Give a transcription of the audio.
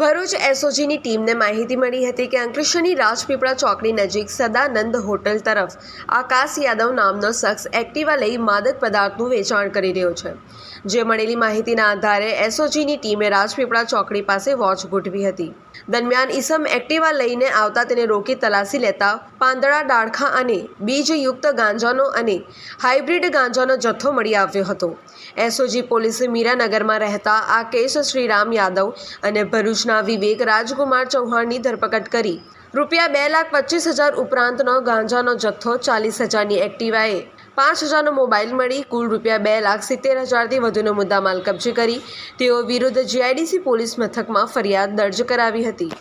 ભરૂચ એસઓજીની ટીમને માહિતી મળી હતી કે અંકલેશ્વરની રાજપીપળા ચોકડી નજીક સદાનંદ હોટલ તરફ આકાશ યાદવ નામનો શખ્સ એક્ટિવા લઈ માદક પદાર્થનું વેચાણ કરી રહ્યો છે. જે મળેલી માહિતીના આધારે એસઓજીની ટીમે રાજપીપળા ચોકડી પાસે વોચ ગોઠવી હતી. દરમિયાન ઈસમ એક્ટિવા લઈને આવતા તેને રોકી તલાશી લેતા પાંદડા, ડાળખા અને બીજયુક્ત ગાંજાનો અને હાઇબ્રિડ ગાંજાનો જથ્થો મળી આવ્યો હતો. એસઓજી પોલીસે મીરાનગરમાં રહેતા આ કેશ શ્રીરામ યાદવ અને ભરૂચના વિવેક રાજકુમાર ચૌહાણની ધરપકડ કરી. રૂપિયા બે લાખ પચીસ હજાર ઉપરાંતનો ગાંજાનો જથ્થો ચાલીસ હજારની એક્ટિવાએ પાંચ હજારનો મોબાઈલ મળી, કુલ રૂપિયા બે લાખ સિત્તેર હજારથી વધુનો મુદ્દામાલ કબજે કરી. તેઓ વિરુદ્ધ જીઆઈડીસી પોલીસ મથકમાં ફરિયાદ દર્જ કરાવી હતી.